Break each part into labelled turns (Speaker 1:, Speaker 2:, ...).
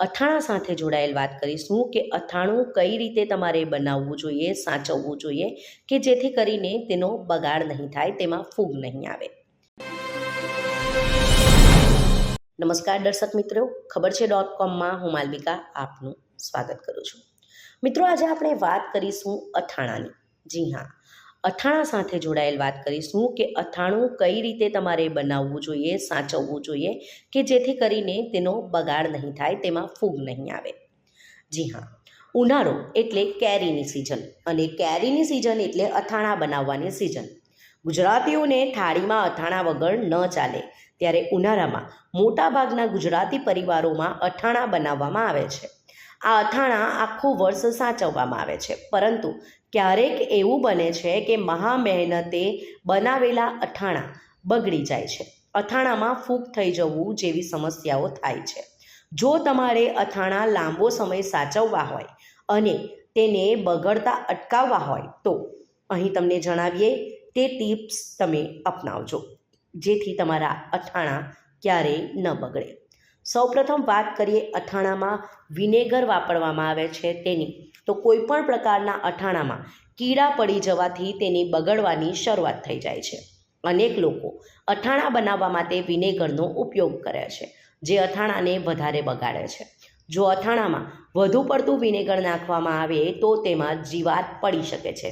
Speaker 1: અથાણા સાથે જોડાયેલ વાત કરીશું કે અથાણું કઈ રીતે તમારે બનાવવું જોઈએ, સાચવવું જોઈએ કે જેથી કરીને તેનો બગાડ નહીં થાય, તેમાં ફૂગ નહીં આવે. નમસ્કાર દર્શક મિત્રો, ખબર છે ડોટ કોમમાં હું માલવિકા આપનું સ્વાગત કરું છું. મિત્રો, આજે આપણે વાત કરીશું અથાણાની. જી હા અથાણા સાથે જોડાયેલ વાત કરીશું કે અથાણું કઈ રીતે તમારે બનાવવું જોઈએ, સાચવવું જોઈએ કે જેથી કરીને તેનો બગાડ નહીં થાય, તેમાં ફૂગ નહીં આવે. જી હા, ઉનાળો એટલે કેરીની સિઝન અને કેરીની સિઝન એટલે અથાણા બનાવવાની સિઝન ગુજરાતીઓને થાળીમાં અથાણા વગર ન ચાલે, ત્યારે ઉનાળામાં મોટાભાગના ગુજરાતી પરિવારોમાં અથાણા બનાવવામાં આવે છે. આ અથાણા આખું વર્ષ સાચવવામાં આવે છે, પરંતુ ક્યારેક એવું બને છે કે મહા મહેનતે બનાવેલા અથાણાં બગડી જાય છે. અથાણામાં ફૂગ થઈ જવું જેવી સમસ્યાઓ થાય છે. જો તમારે અથાણા લાંબો સમય સાચવવા હોય અને તેને બગડતા અટકાવવા હોય તો અહીં તમને જણાવીએ તે ટિપ્સ તમે અપનાવજો. જેથી તમારા અથાણાં ક્યારેય ન બગડે. સૌપ્રથમ વાત કરીએ અથાણામાં વિનેગર વાપરવામાં આવે છે તેની. તો કોઈપણ પ્રકારના અથાણામાં કીડા પડી જવાથી તેની બગડવાની શરૂઆત થઈ જાય છે. અનેક લોકો અથાણા બનાવવા માટે વિનેગરનો ઉપયોગ કરે છે, જે અથાણાને વધારે બગાડે છે. જો અથાણામાં વધુ પડતું વિનેગર નાખવામાં આવે તો તેમાં જીવાત પડી શકે છે.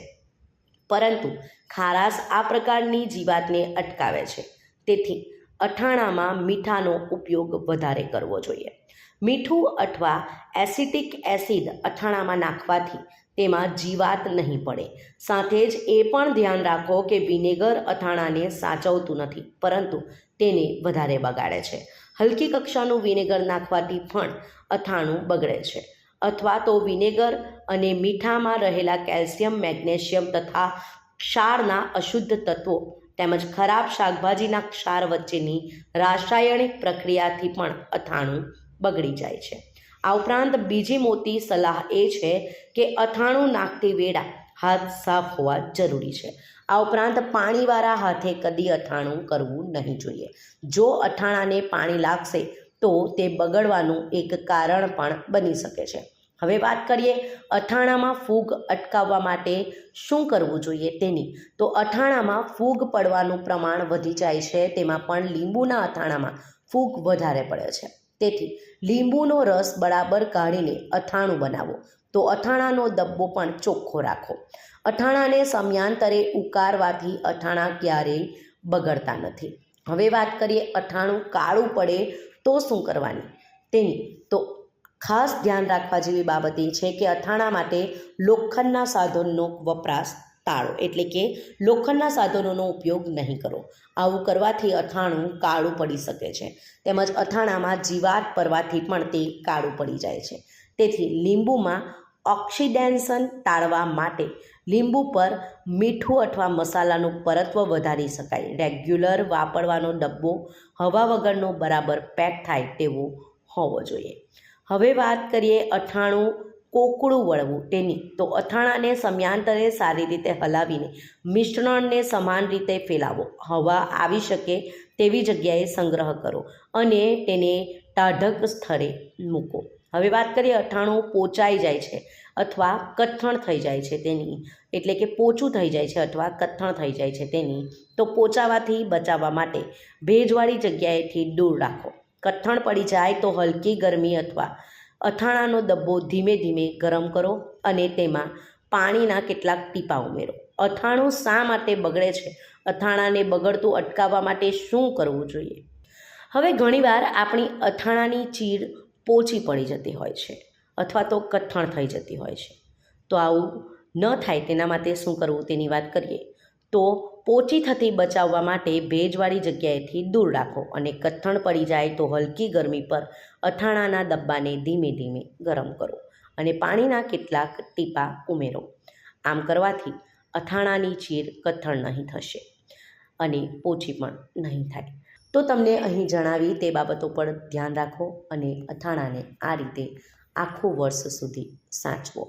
Speaker 1: પરંતુ ખારાશ આ પ્રકારની જીવાતને અટકાવે છે. તેથી અથાણામાં મીઠાનો ઉપયોગ વધારે કરવો જોઈએ. મીઠું અથવા એસિટિક એસિડ અથાણામાં નાખવાથી તેમાં જીવાત નહીં પડે. સાથે જ એ પણ ધ્યાન રાખો કે વિનેગર અથાણાને સાચવતું નથી, પરંતુ તેને વધારે બગાડે છે. હલકી કક્ષાનું વિનેગર નાખવાથી પણ અથાણું બગડે છે. અથવા તો વિનેગર અને મીઠામાં રહેલા કેલ્શિયમ, મેગ્નેશિયમ તથા ક્ષારના અશુદ્ધ તત્વો તેમજ ખરાબ શાકભાજીના ક્ષાર વચ્ચેની રાસાયણિક પ્રક્રિયાથી પણ અથાણું બગડી જાય છે. આ ઉપરાંત બીજી મોટી સલાહ એ છે કે અથાણું નાખતી વેળા હાથ સાફ હોવા જરૂરી છે. આ ઉપરાંત પાણીવાળા હાથે કદી અથાણું કરવું નહીં જોઈએ. જો અથાણાને પાણી લાગશે તો તે બગડવાનું એક કારણ પણ બની શકે છે. હવે વાત કરીએ અથાણામાં ફૂગ અટકાવવા માટે શું કરવું જોઈએ તેની? તો અથાણામાં ફૂગ પડવાનું પ્રમાણ વધી જાય છે, તેમાં પણ લીંબુના અથાણામાં ફૂગ વધારે પડે છે. તેથી લીંબુનો રસ બરાબર કાઢીને અથાણું બનાવો. તો અથાણાનો ડબ્બો પણ ચોખ્ખો રાખો. અથાણાને સમયાંતરે ઉકારવાથી અથાણા ક્યારેય બગડતા નથી. હવે વાત કરીએ અથાણું કાળું પડે તો શું કરવાની? તેની. તો ખાસ ધ્યાન રાખવા જેવી બાબત એ છે કે અથાણા માટે લોખંડના સાધનનો વપરાશ ટાળો. એટલે કે લોખંડના સાધનોનો ઉપયોગ નહીં કરો. આવું કરવાથી અથાણું કાળું પડી શકે છે. તેમજ અથાણામાં જીવાત પરવાથી પણ તે કાળું પડી જાય છે. તેથી લીંબુમાં ઓક્સિડેન્શન ટાળવા માટે લીંબુ પર મીઠું અથવા મસાલાનું પરત્વ વધારી શકાય. રેગ્યુલર વાપરવાનો ડબ્બો હવા વગરનો બરાબર પેક થાય તેવો હોવો જોઈએ. હવે વાત કરીએ અથાણું કોકળું વળવું તેની. તો અથાણાને સમયાંતરે સારી રીતે હલાવીને મિશ્રણને સમાન રીતે ફેલાવો. હવા આવી શકે તેવી જગ્યાએ સંગ્રહ કરો અને તેને ટાઢક સ્થળે મૂકો. હવે વાત કરીએ અથાણું પોચાઈ જાય છે અથવા કથ્થણ થઈ જાય છે તેની. એટલે કે પોચું થઈ જાય છે અથવા કથ્થણ થઈ જાય છે તેની. તો પોચાવાથી બચાવવા માટે ભેજવાળી જગ્યાએથી દૂર રાખો. કથ્થણ પડી જાય તો હલકી ગરમી અથવા અથાણાનો ડબ્બો ધીમે ધીમે ગરમ કરો અને તેમાં પાણીના કેટલાક ટીપા ઉમેરો. અથાણું શા માટે બગડે છે? અથાણાને બગડતું અટકાવવા માટે શું કરવું જોઈએ? હવે ઘણીવાર આપણી અથાણાની ચીર પોચી પડી જતી હોય છે અથવા તો કથ્થણ થઈ જતી હોય છે. તો આવું ન થાય તેના માટે શું કરવું તેની વાત કરીએ. તો પોચી થતી બચાવવા માટે ભેજવાળી જગ્યાએથી દૂર રાખો અને કથ્થણ પડી જાય તો હલકી ગરમી પર અથાણાના ડબ્બાને ધીમે ધીમે ગરમ કરો અને પાણીના કેટલાક ટીપા ઉમેરો. આમ કરવાથી અથાણાની ચીર કથ્થણ નહીં થશે અને પોચી પણ નહીં થાય. તો તમને અહીં જણાવી તે બાબતો પર ધ્યાન રાખો અને અથાણાને આ રીતે આખું વર્ષ સુધી સાચવો.